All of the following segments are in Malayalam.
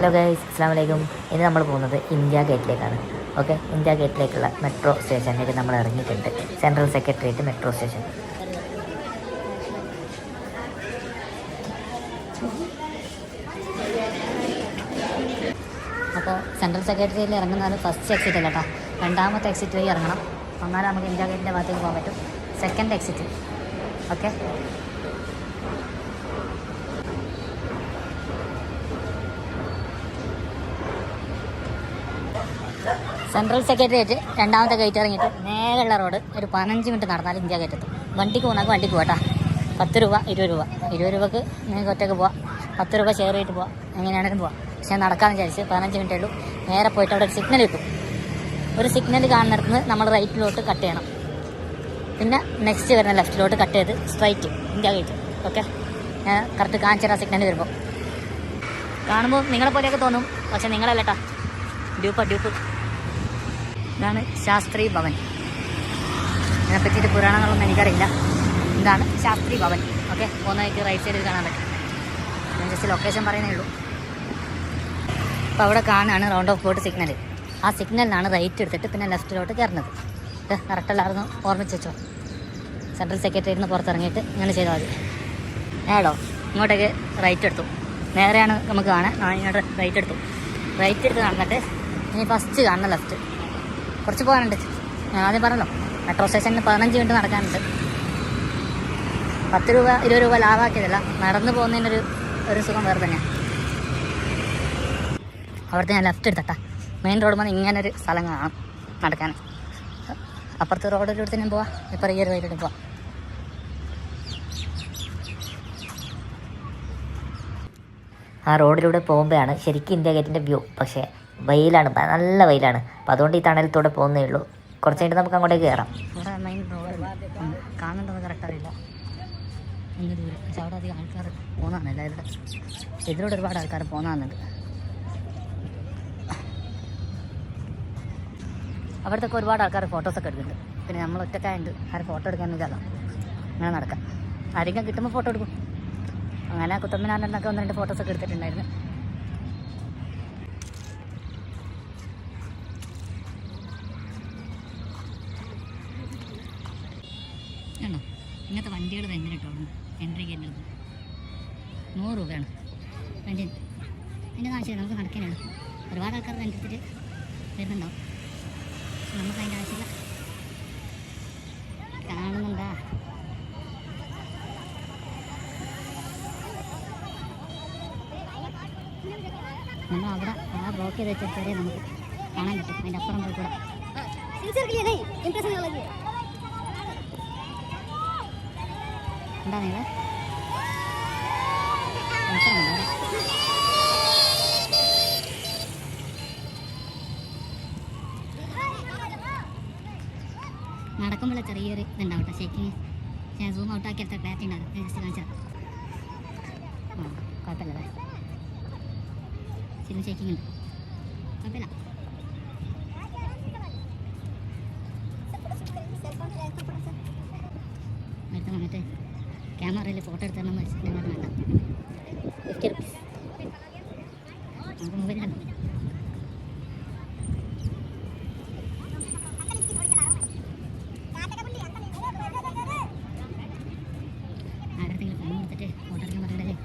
ഹലോ ഗൈസ് അസ്സാം വലൈക്കും ഇന്ന് നമ്മൾ പോകുന്നത് ഇന്ത്യ ഗേറ്റിലേക്കാണ് ഓക്കെ ഇന്ത്യ ഗേറ്റിലേക്കുള്ള മെട്രോ സ്റ്റേഷനിലേക്ക് നമ്മൾ ഇറങ്ങിയിട്ടുണ്ട്. സെൻട്രൽ സെക്രട്ടേറിയറ്റ് മെട്രോ സ്റ്റേഷൻ അപ്പോൾ സെൻട്രൽ സെക്രട്ടേറിയറ്റിൽ ഇറങ്ങുന്നത് ഫസ്റ്റ് എക്സിറ്റ് അല്ല കേട്ടോ രണ്ടാമത്തെ എക്സിറ്റ് വഴി ഇറങ്ങണം. എന്നാലും നമുക്ക് ഇന്ത്യ ഗേറ്റിന്റെ ഭാഗത്തേക്ക് പോകാൻ പറ്റും. Second exit okay central secretariat രണ്ടാമത്തെ ഗേറ്റ് ഇറങ്ങിയിട്ട് നേരെയുള്ള റോഡ് ഒരു പതിനഞ്ച് മിനിറ്റ് നടന്നാൽ ഇന്ത്യ ഗേറ്റ് എത്തും. വണ്ടിക്ക് പോകുന്നവർക്ക് വണ്ടിക്ക് പോകട്ടാ പത്ത് രൂപ ഇരുപത് രൂപ. ഇരുപത് രൂപക്ക് നിങ്ങൾക്ക് ഒറ്റയ്ക്ക് പോവാം. പത്ത് രൂപ ഷെയർ ചെയ്തിട്ട് പോവാം. എങ്ങനെയാണെങ്കിലും പോവാം. പക്ഷേ നടക്കാമെന്ന് വിചാരിച്ച് പതിനഞ്ച് മിനിറ്റ് ഉള്ളൂ. നേരെ പോയിട്ട് അവിടെ ഒരു സിഗ്നൽ കിട്ടും. ഒരു സിഗ്നൽ കാണുന്നിടത്ത് നമ്മൾ റൈറ്റിലോട്ട് കട്ട് ചെയ്യണം. പിന്നെ നെക്സ്റ്റ് വരുന്ന ലെഫ്റ്റിലോട്ട് കട്ട് ചെയ്ത് സ്ട്രൈറ്റ് ഇന്ത്യ ഗേറ്റ് ഓക്കെ ഞാൻ കറക്റ്റ് കാണിച്ചാൽ സിഗ്നൽ വരുമ്പോൾ കാണുമ്പോൾ നിങ്ങളെ പോലെയൊക്കെ തോന്നും. പക്ഷെ നിങ്ങളല്ലേട്ടാ ഡ്യൂപ്പ ഡ്യൂപ്പ് ഇതാണ് ശാസ്ത്രി ഭവൻ. ഇതിനെ പറ്റിയിട്ട് പുരാണങ്ങളൊന്നും എനിക്കറിയില്ല. ഇതാണ് ശാസ്ത്രി ഭവൻ. ഓക്കെ പോകുന്നതായിട്ട് റൈറ്റ് സൈഡിൽ കാണാൻ പറ്റും. ഞാൻ ജസ്റ്റ് ലൊക്കേഷൻ പറയുന്നേ ഉള്ളൂ. അപ്പോൾ അവിടെ കാണുകയാണ് റൗണ്ട് ഓഫ് ബോട്ട് സിഗ്നൽ ആ സിഗ്നലിനാണ് റൈറ്റ് എടുത്തിട്ട് പിന്നെ ലെഫ്റ്റിലോട്ട് കയറുന്നത്. കറക്റ്റല്ലായിരുന്നു ഓർമ്മിച്ച് വെച്ചോ. സെൻട്രൽ സെക്രട്ടറിയിൽ നിന്ന് പുറത്തിറങ്ങിയിട്ട് ഇങ്ങനെ ചെയ്താൽ മതി. ഏടോ ഇങ്ങോട്ടേക്ക് റൈറ്റ് എടുത്തു. നേരെയാണ് നമുക്ക് കാണാൻ. ഇങ്ങോട്ട് റൈറ്റ് എടുത്തു. റൈറ്റ് എടുത്ത് നടന്നിട്ട് ഇനി ഫസ്റ്റ് കാണുന്ന ലെഫ്റ്റ് കുറച്ച് പോകാനുണ്ട്. ഞാൻ ആദ്യം പറഞ്ഞല്ലോ മെട്രോ സ്റ്റേഷനിൽ പതിനഞ്ച് മിനിറ്റ് നടക്കാനുണ്ട്. പത്ത് രൂപ ഇരുപത് രൂപ ലാഭാക്കിയതല്ല നടന്നു പോകുന്നതിനൊരു ഒരു സുഖം വേറെ തന്നെയാണ് അവിടുത്തെ ഞാൻ ലെഫ്റ്റ് എടുത്തട്ടാ. മെയിൻ റോഡ് വന്ന് ഇങ്ങനൊരു സ്ഥലം കാണാം നടക്കാൻ അപ്പുറത്തെ റോഡിലൂടെ തന്നെ പോവാം ഇപ്പം ഈ ഒരു വഴിയിലൂടെ പോവാം. ആ റോഡിലൂടെ പോകുമ്പോഴാണ് ശരിക്കും ഇന്ത്യ ഗേറ്റിന്റെ വ്യൂ പക്ഷേ വെയിലാണ് നല്ല വെയിലാണ്. അപ്പോൾ അതുകൊണ്ട് ഈ തണലത്തൂടെ പോകുന്നേ ഉള്ളൂ. കുറച്ച് കഴിഞ്ഞിട്ട് നമുക്ക് അങ്ങോട്ടേക്ക് കയറാം. ആൾക്കാർ ഒരുപാട് ആൾക്കാർ പോകുന്നതാണുണ്ട് അവിടത്തൊക്കെ ഒരുപാട് ആൾക്കാർ ഫോട്ടോസൊക്കെ എടുക്കുന്നുണ്ട്. പിന്നെ നമ്മൾ ഒറ്റക്കായുണ്ട് ആരും ഫോട്ടോ എടുക്കാനൊന്നുമില്ലല്ലോ അങ്ങനെ നടക്കാം. ആരെങ്കിലും കിട്ടുമ്പോൾ ഫോട്ടോ എടുക്കും. അങ്ങനെ കുത്തമ്മിനാറിനൊക്കെ ഒന്ന് രണ്ട് ഫോട്ടോസൊക്കെ എടുത്തിട്ടുണ്ടായിരുന്നു ആണോ ഇങ്ങനത്തെ വണ്ടികൾ ഭയങ്കര കേട്ടോ എൻട്രി ഗേറ്റിൽ നൂറ് രൂപയാണ് വണ്ടി അതിന്റെ ആവശ്യമില്ല നമുക്ക് നടക്കാനാണ് ഒരുപാട് ആൾക്കാർ റെന്റ് എടുത്തിട്ട് വരുന്നുണ്ടാവും പക്ഷെ നമുക്ക് അതിന്റെ ആവശ്യമില്ല കാണുന്നുണ്ടാ നമ്മൾ അവിടെ ആ ബ്ലോക്ക് ചെയ്ത് വെച്ചിട്ടേ നമുക്ക് കാണാൻ പറ്റും അതിന്റെ അപ്പുറം പോയി കൂടെ. എന്താ നിങ്ങൾ നടക്കുമ്പോൾ ചെറിയൊരു ഇതുണ്ടാവും കേട്ടോ ഷേക്കിങ് ഞാൻ സൂം ഔട്ടാക്കിയെടുത്ത എടുത്ത ക്ലാരിറ്റി ഉണ്ടാകും ജസ്റ്റ് കാണിച്ചാൽ ആ കുഴപ്പമില്ലല്ലേ? ശരി ഷേക്കിംഗ് ഉണ്ട് വന്നിട്ട് ക്യാമറയിൽ ഫോട്ടോ നമ്മൾ വേണ്ട ഫിഫ്റ്റി റുപ്പീസ് നമുക്ക് മൊബൈലാണ് ആരുടെങ്കിലും ഫോൺ എടുത്തിട്ട് ഫോട്ടോ എടുക്കാൻ പറഞ്ഞാലേ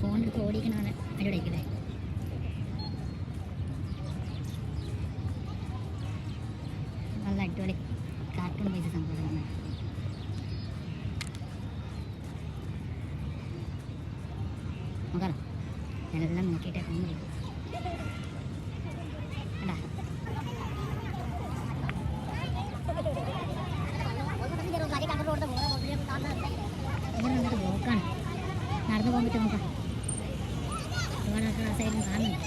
ഫോൺ എടുത്ത് ഓടിക്കണ പരിപാടി ആയിക്കില്ലേ നല്ല അടിപൊളി കാർട്ടൂൺ പൈസ സംഭവമാണ് നോക്കാം ഞാനെല്ലാം നോക്കിയിട്ടേ ഫോൺ വിളിക്കും കണ്ടാ ഇങ്ങനെ വന്നിട്ട് ബ്ലോക്കാണ് നടന്നു പോകാൻ പറ്റും നോക്കാം ഒരുപാട് ആൾക്കാർ ആ സൈഡിൽ കാണുന്നുണ്ട്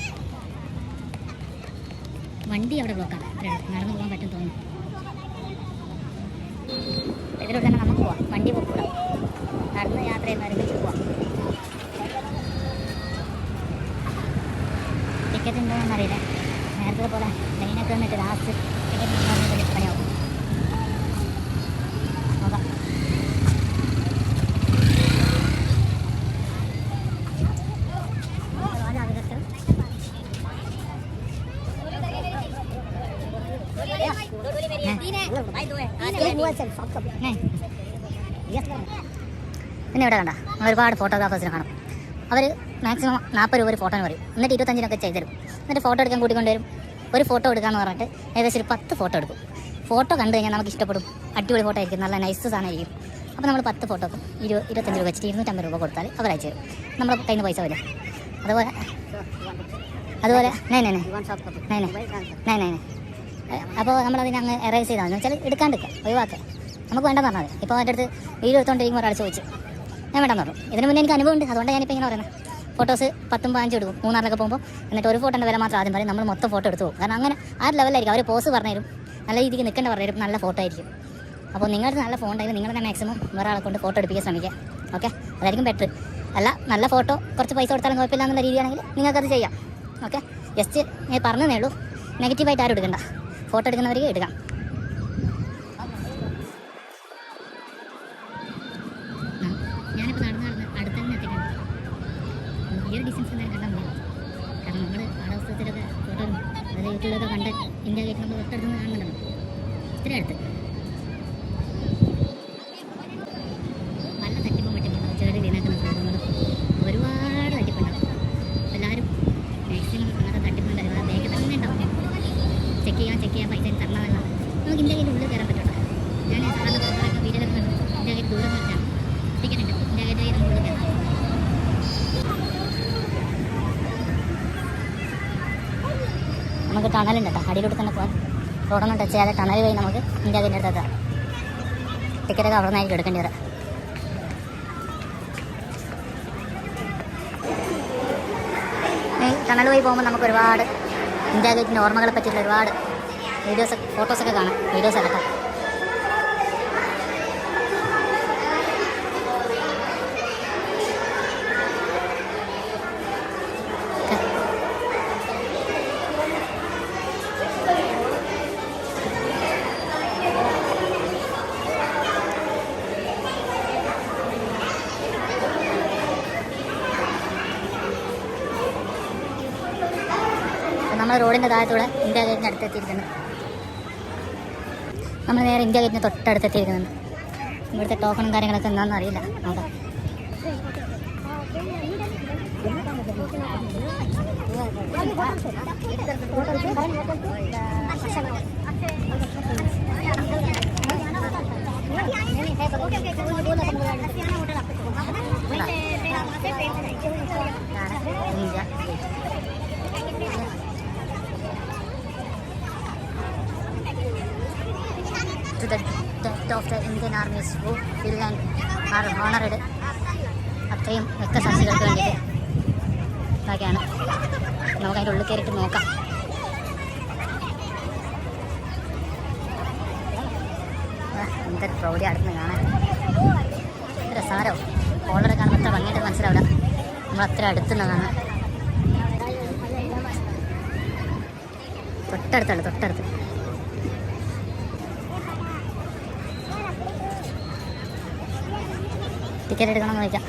വണ്ടി അവിടെ ബ്ലോക്കാണ് നടന്നു പോകാൻ പറ്റും തോന്നുന്നു. ഇതിലൂടെ തന്നെ നമുക്ക് പോവാം. വണ്ടി പോകൂടാ നടന്ന് യാത്ര ചെയ്യുന്നവർക്ക് പോവാം. ടിക്കറ്റ് ഉണ്ടോ എന്നറിയില്ല. നേരത്തെ പോലെ ലൈനൊക്കെ വന്നിട്ട് ലാസ്റ്റ് ടിക്കറ്റ് പിന്നെ ഇവിടെ കണ്ട നമ്മൾ ഒരുപാട് ഫോട്ടോഗ്രാഫേഴ്സിനെ കാണും. അവർ മാക്സിമം നാൽപ്പത് രൂപ ഒരു ഫോട്ടോന് പറയും. എന്നിട്ട് ഇരുപത്തഞ്ചിനൊക്കെ ചെയ്തുതരും എന്നിട്ട് ഫോട്ടോ എടുക്കാൻ കൂട്ടിക്കൊണ്ടുവരും. ഒരു ഫോട്ടോ എടുക്കാമെന്ന് പറഞ്ഞിട്ട് ഏകദേശം ഒരു പത്ത് ഫോട്ടോ എടുക്കും. ഫോട്ടോ കണ്ടു കഴിഞ്ഞാൽ നമുക്ക് ഇഷ്ടപ്പെടും. അടിപൊളി ഫോട്ടോ ആയിരിക്കും. നല്ല നൈസ് സാധനമായിരിക്കും. അപ്പോൾ നമ്മൾ പത്ത് ഫോട്ടോക്കും ഇരു ഇരുപത്തഞ്ച് രൂപ വെച്ചിട്ട് ഇരുന്നൂറ്റമ്പത് രൂപ കൊടുത്താൽ അവർ അയച്ചു തരും. നമ്മുടെ കയ്യിൽ നിന്ന് പൈസ വരും. അതുപോലെ അതുപോലെ നൈ നൈ നൈ നൈ നൈ നൈ അപ്പോൾ നമ്മളതിനെ അങ്ങ് എറൈസ് ചെയ്താൽ എന്ന് വെച്ചാൽ എടുക്കാണ്ടിരിക്കുക ഒഴിവാക്കുക. നമുക്ക് വേണ്ടെന്ന് പറഞ്ഞാൽ ഇപ്പോൾ അതിന്റെ അടുത്ത് വീഡിയോ എടുത്തുകൊണ്ടിരിക്കുമ്പോൾ ഒരാൾ ചോദിച്ചു. ഞാൻ വേണ്ടെന്ന് പറഞ്ഞു ഇതിന് മുന്നേ എനിക്ക് അനുഭവം ഉണ്ട് അതുകൊണ്ട് ഞാനിപ്പോൾ ഇങ്ങനെ പറയുന്നത് ഫോട്ടോസ് പത്തും പതിനഞ്ചും എടുക്കും. മൂന്നാറിലൊക്കെ പോകുമ്പോൾ എന്നിട്ട് ഒരു ഫോട്ടോന്റെ വില മാത്രം ആദ്യം പറയും. നമ്മൾ മൊത്തം ഫോട്ടോ എടുത്തു പോകും. കാരണം അങ്ങനെ ആ ലെവലായിരിക്കും അവർ പോസ് പറഞ്ഞു തരും. നല്ല രീതിക്ക് നിൽക്കേണ്ട പറഞ്ഞു തരും. നല്ല ഫോട്ടോ ആയിരിക്കും. അപ്പോൾ നിങ്ങളുടെ നല്ല ഫോൺ ഉണ്ടെങ്കിൽ നിങ്ങൾ തന്നെ മാക്സിമം വേറെ ആളെ കൊണ്ട് ഫോട്ടോ എടുപ്പിക്കാൻ ശ്രമിക്കുക. ഓക്കെ അതായിരിക്കും ബെറ്റർ അല്ല നല്ല ഫോട്ടോ കുറച്ച് പൈസ കൊടുത്താലും കുഴപ്പമില്ല എന്നുള്ള രീതിയാണെങ്കിൽ നിങ്ങൾക്കത് ചെയ്യാം. ഓക്കെ ജസ്റ്റ് ഞാൻ പറഞ്ഞു ഉള്ളൂ. നെഗറ്റീവായിട്ട് ആരും എടുക്കണ്ട. ഫോട്ടോ എടുക്കുന്നവർക്ക് എടുക്കാം ഞാനിപ്പോൾ നടന്ന് നടന്ന് അടുത്ത് തന്നെ എത്തിക്കണം ഈ ഒരു ഡിസ്റ്റൻസ് തന്നെ കണ്ടാൽ മതി. കാരണം നമ്മൾ കാലാവസ്ഥത്തിലൊക്കെ ഫോട്ടോ അതായത് യൂട്യൂബിലൊക്കെ കണ്ട് ഇന്ത്യ ഗേറ്റ് നമ്മൾ തൊട്ടടുത്ത് കാണുന്നുണ്ടല്ലോ. ഒത്തിരി അടുത്ത് ടണലുണ്ട് കേട്ടോ. അടിയിലൂടെ തന്നെ പോകാൻ റോഡൊന്നും ടച്ച് ചെയ്യാതെ ടണൽ വഴി നമുക്ക് ഇന്ത്യ ഗേറ്റിന്റെ അടുത്ത് എത്താം. ടിക്കറ്റൊക്കെ അവിടെ നിന്നായിരിക്കും എടുക്കേണ്ടി വരാം ടണൽ വഴി പോകുമ്പോൾ നമുക്ക് ഒരുപാട് ഇന്ത്യ ഗേറ്റിന്റെ ഓർമ്മകളെ പറ്റിയിട്ടുള്ള ഒരുപാട് വീഡിയോസ് ഫോട്ടോസൊക്കെ കാണാം. വീഡിയോസ് എടുക്കാം റോഡിന്റെ താഴത്തൂടെ ഇന്ത്യ ഗേറ്റിന്റെ അടുത്തെത്തിയിരിക്കുന്നു. നമ്മൾ നേരെ ഇന്ത്യ ഗേറ്റിന് തൊട്ടടുത്തെത്തിയിരിക്കുന്നുണ്ട് ഇവിടുത്തെ ടോക്കണും കാര്യങ്ങളൊക്കെ എന്താണെന്ന് അറിയില്ല. നോക്കാം. India to the death of the Indian armies who will and are honored അത്രയും രക്തസാക്ഷികൾക്ക് വേണ്ടിയിട്ട് ഇതൊക്കെയാണ് നമുക്ക് അതിന്റെ ഉള്ളിൽ കയറിയിട്ട് നോക്കാം. എന്തൊരു പ്രൗഢി അടുത്ത് കാണാൻ. രസാരോ കോളറെ കാണുമ്പോൾ അത്ര ഭംഗിയായിട്ട് മനസ്സിലാവില്ല. നമ്മൾ അത്ര അടുത്തുനിന്ന് തൊട്ടടുത്താണ് തൊട്ടടുത്ത്. ടിക്കറ്റ് എടുക്കണമെന്ന് ചോദിക്കാം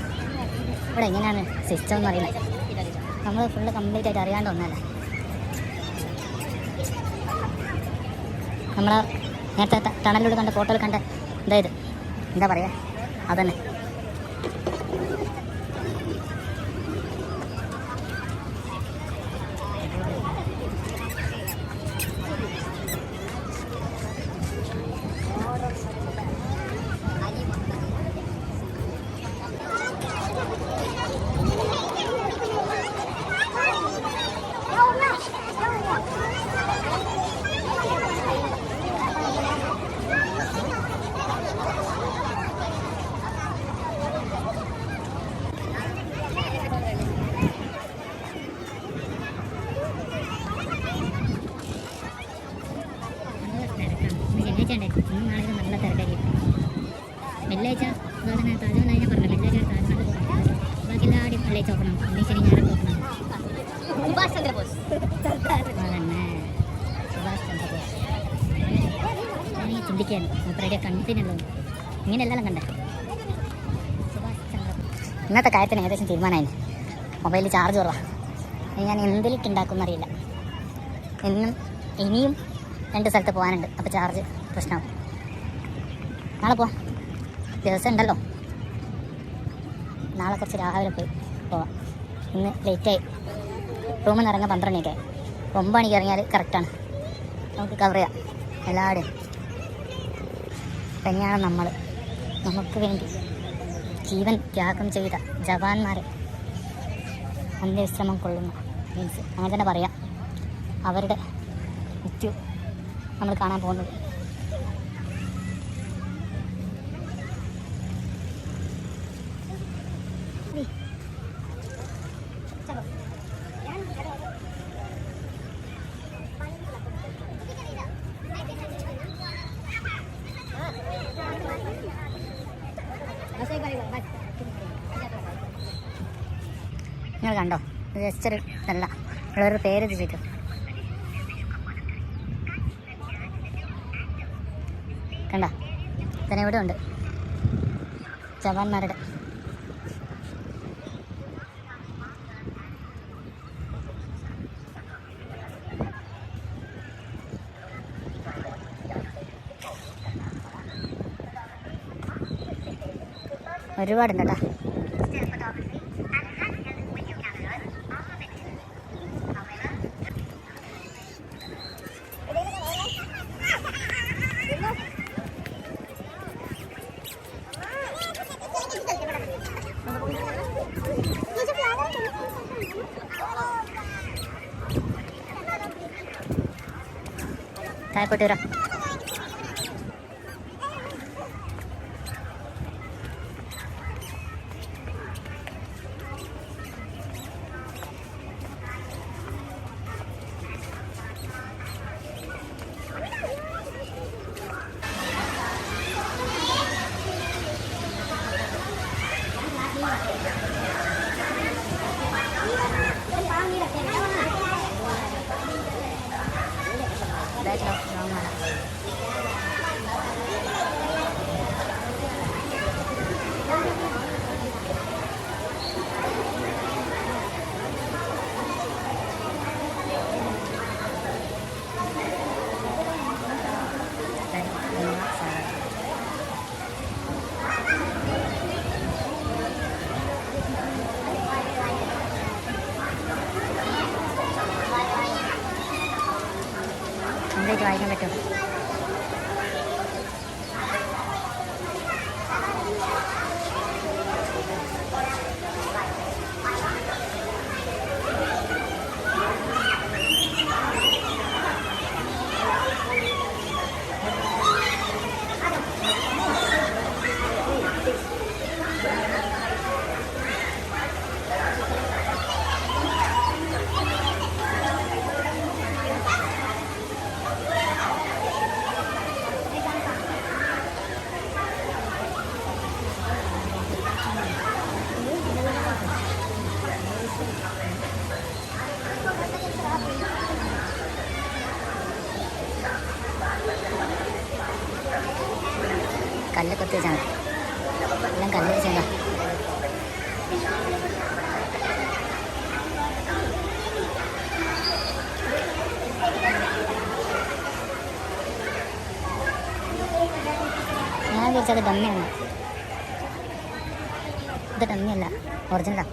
ഇവിടെ എങ്ങനെയാണ് സിസ്റ്റം എന്ന് അറിയില്ല നമ്മൾ ഫുള്ള് കംപ്ലീറ്റ് ആയിട്ട് അറിയാണ്ട് ഒന്നല്ല നമ്മൾ നേരത്തെ ടണലിലൂടെ കണ്ട ഫോട്ടോയിൽ കണ്ട ഇതായത് എന്താ പറയുക അതന്നെ. ഇങ്ങനെയെല്ലാം കണ്ട. ഇന്നത്തെ കാര്യത്തിന് ഏകദേശം തീരുമാനമായി. മൊബൈലിൽ ചാർജ് കുറവാണ് ഞാൻ എന്തിലേക്ക് ഉണ്ടാക്കുമെന്നറിയില്ല എന്നും ഇനിയും രണ്ട് സ്ഥലത്ത് പോകാനുണ്ട്. അപ്പോൾ ചാർജ് പ്രശ്നമാവും നാളെ പോവാം. ദിവസം ഉണ്ടല്ലോ. നാളെ കുറച്ച് രാവിലെ പോയി പോവാം. ഇന്ന് ലേറ്റായി റൂമിൽ നിന്ന് ഇറങ്ങാൻ പന്ത്രണ്ട് മണിക്കായി ഒമ്പത് മണിക്ക് ഇറങ്ങിയാൽ കറക്റ്റാണ് നമുക്ക് കവർ ചെയ്യാം. എല്ലാവരും. തന്നെയാണ് നമ്മൾ നമുക്ക് വേണ്ടി ജീവൻ ത്യാഗം ചെയ്ത ജവാന്മാരെ അന്ത്യവിശ്രമം കൊള്ളുന്നു. മീൻസ് അങ്ങനെ തന്നെ പറയാം. അവരുടെ മൃത്യു നമ്മൾ കാണാൻ പോകുന്നത്. നിങ്ങൾ കണ്ടോ? ജസ്റ്റ് ഒരു അല്ല ഉള്ളൊരു പേര് ചെയ്തു. കണ്ട? തന്നെ ഇവിടെ ഉണ്ട് ജവാന്മാരുടെ ഒരുപാടുണ്ട് കേട്ടോ താഴെപ്പോട്ട് വരാം. 白条服 us. കംപ്ലീറ്റ് വായിക്കാൻ പറ്റും കല്ല് കൊത്തി വെച്ചാണ് എല്ലാം കല്ല് വെച്ചാ ഞാൻ അത് ഡമ്മിയാണ് ഇത് ഡമ്മിയല്ല ഒറിജിനലാ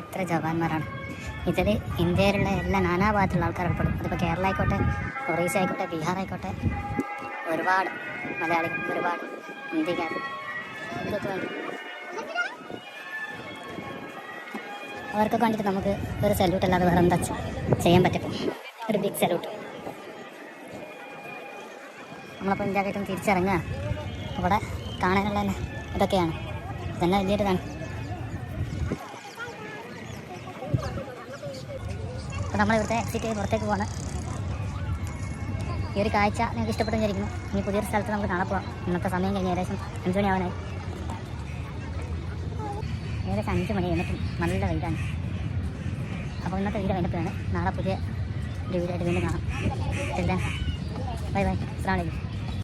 എത്ര ജവാന്മാരാണ്. ഇതിൽ ഇന്ത്യയിലുള്ള എല്ലാ നാനാഭാഗത്തുള്ള ആൾക്കാർ ഉൾപ്പെടും. അതിപ്പോൾ കേരള ആയിക്കോട്ടെ ഒറീസ ആയിക്കോട്ടെ ബീഹാർ ആയിക്കോട്ടെ ഒരുപാട്. മലയാളികൾ ഒരുപാട്. ഇന്ത്യക്കാർ. ഇതൊക്കെ വേണ്ടി അവർക്കൊക്കെ വേണ്ടിയിട്ട് നമുക്ക് ഒരു സല്യൂട്ട് അല്ലാതെ വേറെ എന്താ ചെയ്യാൻ പറ്റും ഒരു ബിഗ് സല്യൂട്ട് നമ്മളപ്പോൾ ഇന്ത്യ കയറ്റം തിരിച്ചിറങ്ങുക. അവിടെ കാണാനുള്ള തന്നെ ഇതൊക്കെയാണ്. ഇതന്നെ വലിയൊരിതാണ് അപ്പോൾ നമ്മൾ ഇവിടുത്തെ എക്സിറ്റ് ചെയ്ത് പുറത്തേക്ക് പോവാണ്. ഈ ഒരു കാഴ്ച നിങ്ങൾക്ക് ഇഷ്ടപ്പെട്ടു വിചാരിക്കുന്നു ഇനി പുതിയൊരു സ്ഥലത്ത് നമുക്ക് കാണാൻ പോകാം ഇന്നത്തെ സമയം കഴിഞ്ഞ് ഏകദേശം അഞ്ച് മണിയാവാനായി. ഏകദേശം അഞ്ച് മണി എന്നിട്ടും നല്ല വെയിലാണ്. അപ്പോൾ ഇന്നത്തെ വീഡിയോ വേണ്ടപ്പോഴാണ് നാളെ പുതിയ ഒരു വീഡിയോ ആയിട്ട് വീണ്ടും കാണാം. Bye bye. അസ്സാം വലൈക്കും